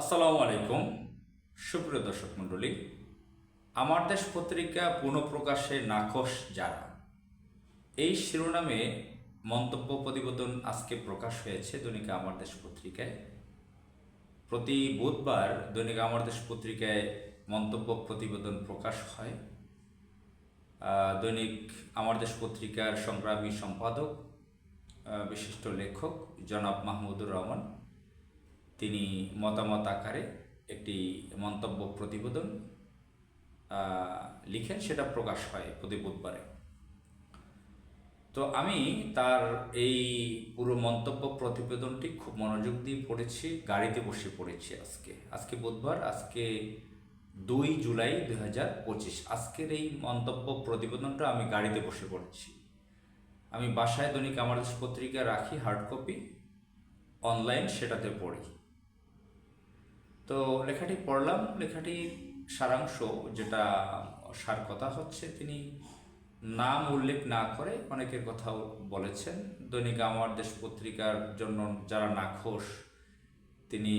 আসসালামু আলাইকুম। সুপ্রিয় দর্শক মণ্ডলী, আমার দেশ পত্রিকা পুনঃপ্রকাশে নাখোশ যারা, এই শিরোনামে মন্তব্য প্রতিবেদন আজকে প্রকাশ হয়েছে দৈনিক আমার দেশ পত্রিকায়। প্রতি বুধবার দৈনিক আমার দেশ পত্রিকায় মন্তব্য প্রতিবেদন প্রকাশ হয়। দৈনিক আমার দেশ পত্রিকার সংগ্রামী সম্পাদক বিশিষ্ট লেখক জনাব মাহমুদুর রহমান। তিনি মতামত আকারে একটি মন্তব্য প্রতিবেদন লিখেন। সেটা প্রকাশ হয় প্রতি বুধবারে। তো আমি তার এই পুরো মন্তব্য প্রতিবেদনটি খুব মনোযোগ দিয়ে পড়েছি, গাড়িতে বসে পড়েছি আজকে। আজকে বুধবার, আজকে দুই জুলাই দুই হাজার পঁচিশ। আজকের এই মন্তব্য প্রতিবেদনটা আমি গাড়িতে বসে পড়েছি। আমি বাসায় দৈনিক আমার পত্রিকা রাখি, হার্ড কপি, অনলাইন সেটাতে পড়ি। তো লেখাটি পড়লাম লেখাটির সারাংশ যেটা সার কথা হচ্ছে, তিনি নাম উল্লেখ না করে অনেকের কথাও বলেছেন। দৈনিক আমার দেশ পত্রিকার জন্য যারা নাখোশ, তিনি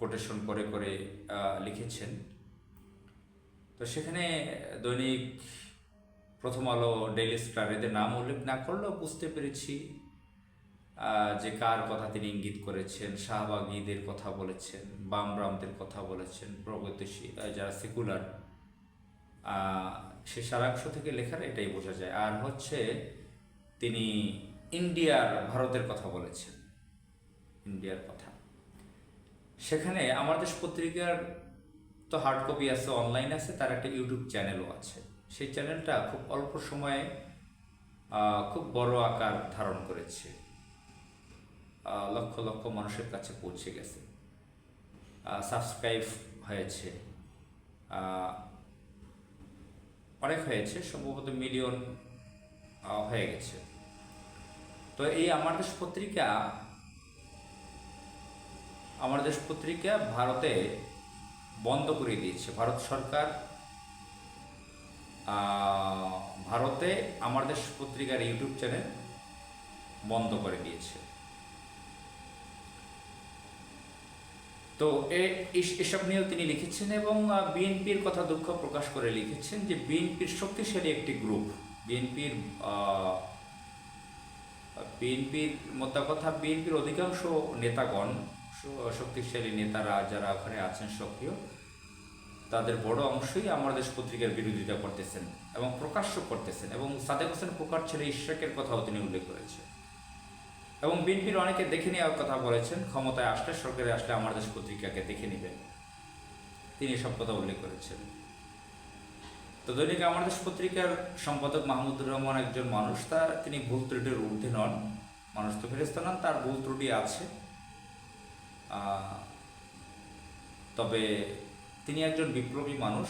কোটেশন করে করে লিখেছেন। তো সেখানে দৈনিক প্রথম আলো ডেইলি স্টার এদের নাম উল্লেখ না করলেও বুঝতে পেরেছি যে কার কথা তিনি ইঙ্গিত করেছেন, শাহবাগীদের কথা বলেছেন, বামরামদের কথা বলেছেন, প্রগতিশীল যারা সেকুলার সে সারাংশ থেকে লেখার এটাই বোঝা যায়। আর হচ্ছে তিনি ইন্ডিয়ার, ভারতের কথা বলেছেন। ইন্ডিয়ার কথা। সেখানে আমার দেশ পত্রিকার তো হার্ড কপি আছে অনলাইন আছে, তার একটা ইউটিউব চ্যানেলও আছে। সেই চ্যানেলটা খুব অল্প সময়ে খুব বড় আকার ধারণ করেছে। লক্ষ লক্ষ মানুষের কাছে পৌঁছে গেছে। সাবস্ক্রাইব হয়েছে। অনেক হয়েছে, সম্ভবত মিলিয়ন হয়ে গেছে। তো এই আমার দেশ পত্রিকা, আমার দেশ পত্রিকা ভারতে বন্ধ করে দিয়েছে। ভারত সরকার ভারতে আমার দেশ পত্রিকার ইউটিউব চ্যানেল বন্ধ করে দিয়েছে। তো এসব নিয়েও তিনি লিখেছেন এবং বিএনপির কথা দুঃখ প্রকাশ করে লিখেছেন যে বিএনপির শক্তিশালী একটি গ্রুপ। বিএনপির বিএনপির মোদ্দা কথা বিএনপির অধিকাংশ নেতাগণ শক্তিশালী নেতারা যারা ওখানে আছেন সক্রিয়, তাদের বড় অংশই আমার দেশ পত্রিকার বিরোধিতা করতেছেন এবং প্রকাশ্য করতেছেন এবং সাদেক হোসেন কোকার ছেলে ইশরাকের কথাও তিনি উল্লেখ করেছেন। এবং বিএনপির অনেকে দেখে নেওয়ার কথা বলেছেন, ক্ষমতায় আসলে, সরকারে আসলে আমার দেশ পত্রিকাকে দেখে নেবেন। তিনি এসব কথা উল্লেখ করেছেন। তো দৈনিক আমার দেশ পত্রিকার সম্পাদক মাহমুদুর রহমান একজন মানুষ, তার তিনি ভুল ত্রুটির ঊর্ধ্বে নন। মানুষ তো ফেরেস্তা নন, তার ভুল ত্রুটি আছে। তবে তিনি একজন বিপ্লবী মানুষ।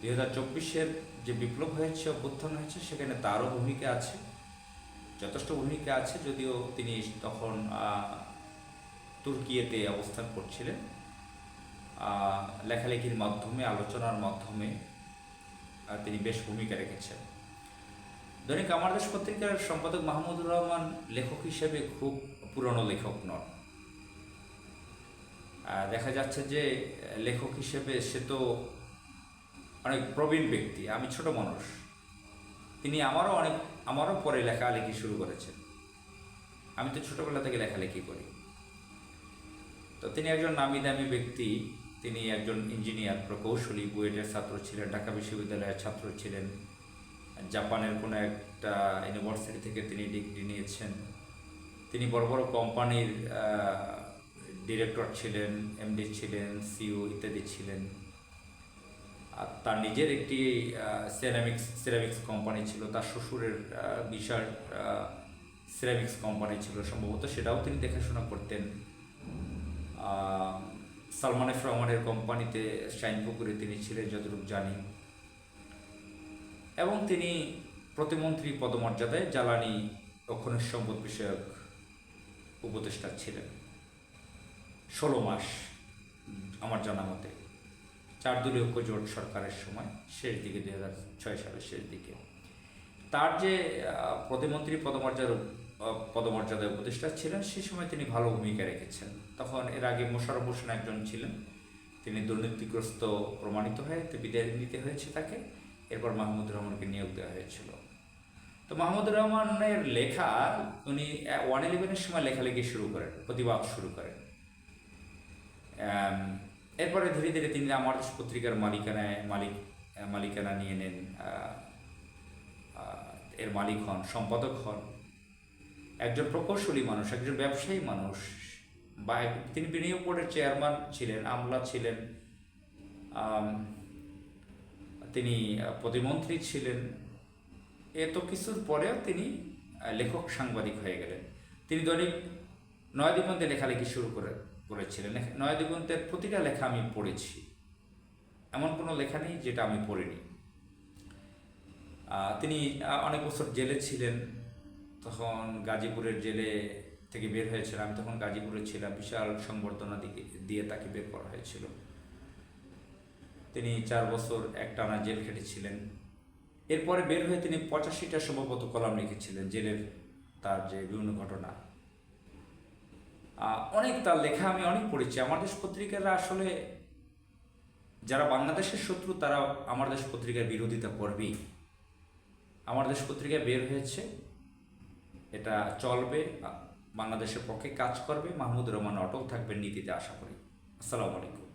দুই হাজার চব্বিশের যে বিপ্লব হয়েছে, অভ্যুত্থান হয়েছে, সেখানে তারও ভূমিকা আছে। যথেষ্ট ভূমিকা আছে, যদিও তিনি তখন তুর্কিয়েতে অবস্থান করছিলেন। লেখালেখির মাধ্যমে, আলোচনার মাধ্যমে তিনি বেশ ভূমিকা রেখেছেন। দৈনিক আমার দেশ পত্রিকার সম্পাদক মাহমুদুর রহমান লেখক হিসেবে খুব পুরনো লেখক নন। দেখা যাচ্ছে যে, লেখক হিসেবে সে তো অনেক প্রবীণ ব্যক্তি, আমি ছোট মানুষ। তিনি আমারও অনেক, আমারও পরে লেখালেখি শুরু করেছেন। আমি তো ছোটবেলা থেকে লেখালেখি করি। তো তিনি একজন নামি দামি ব্যক্তি, তিনি একজন ইঞ্জিনিয়ার, প্রকৌশলী, বুয়েটের ছাত্র ছিলেন, ঢাকা বিশ্ববিদ্যালয়ের ছাত্র ছিলেন, জাপানের কোনো একটা ইউনিভার্সিটি থেকে তিনি ডিগ্রি নিয়েছেন। তিনি বড় বড় কোম্পানির ডিরেক্টর ছিলেন, এমডি ছিলেন, সিও ইত্যাদি ছিলেন। তার নিজের একটি সেরামিক্স সেরামিক্স কোম্পানি ছিল, তার শ্বশুরের বিশাল সেরামিক্স কোম্পানি ছিল। সম্ভবত সেটাও তিনি দেখাশোনা করতেন। সালমান এফ রহমানের কোম্পানিতে শাইনপুকুরে তিনি ছিলেন, যতটুকু জানি। এবং তিনি প্রতিমন্ত্রী পদমর্যাদায় জ্বালানি খনিজ সম্পদ বিষয়ক উপদেষ্টা ছিলেন। ষোলো মাস, আমার জানা মতে। চার দলীয় জোট সরকারের সময় শেষ দিকে দুই হাজার ছয় সালের শেষ দিকে। তার যে প্রতিমন্ত্রী পদমর্যাদার আহ, পদমর্যাদায় উপদেষ্টা ছিলেন সেই সময় তিনি ভালো ভূমিকা রেখেছেন। তখন এর আগে মোশাররফ হোসেন একজন ছিলেন। তিনি দুর্নীতিগ্রস্ত প্রমাণিত হয়ে বিদায় নিতে হয়েছে তাকে। এরপর মাহমুদুর রহমানকে নিয়োগ দেওয়া হয়েছিল। তো মাহমুদুর রহমানের লেখা উনি ওয়ান ইলেভেনের সময় লেখালেখি শুরু করেন প্রতিবাদ শুরু করেন। এরপরে ধীরে ধীরে তিনি আমার পত্রিকার মালিকানায় মালিক, মালিকানা নিয়ে নেন এর মালিক হন, সম্পাদক হন। একজন প্রকৌশলী মানুষ, একজন ব্যবসায়ী মানুষ। বা তিনি বিনিয়োগ বোর্ডের চেয়ারম্যান ছিলেন, আমলা ছিলেন তিনি প্রতিমন্ত্রী ছিলেন। এত কিছুর পরেও তিনি লেখক সাংবাদিক হয়ে গেলেন। তিনি দৈনিক নয় দিগন্তে লেখালেখি শুরু করে, করেছিলেন। নয় দিগন্তের প্রতিটা লেখা আমি পড়েছি। এমন কোনো লেখা নেই যেটা আমি পড়িনি। তিনি অনেক বছর জেলে ছিলেন। তখন গাজীপুরের জেলে থেকে বের হয়েছিলেন আমি তখন গাজীপুরে ছিলাম। বিশাল সংবর্ধনা দিকে, দিয়ে তাকে বের করা হয়েছিল। তিনি চার বছর একটানা জেল খেটেছিলেন। এরপরে বের হয়ে তিনি পঁচাশিটা সম্ভবত কলাম লিখেছিলেন জেলের তার যে বিভিন্ন ঘটনা। অনেক তার লেখা আমি অনেক পড়েছি। আমার দেশ পত্রিকারা আসলে যারা বাংলাদেশের শত্রু, তারা আমার দেশ পত্রিকার বিরোধিতা করবেই। আমার দেশ পত্রিকা বের হয়েছে। এটা চলবে বাংলাদেশের পক্ষে কাজ করবে। মাহমুদ রহমান অটল থাকবেন নীতিতে আশা করি। আসসালামু আলাইকুম।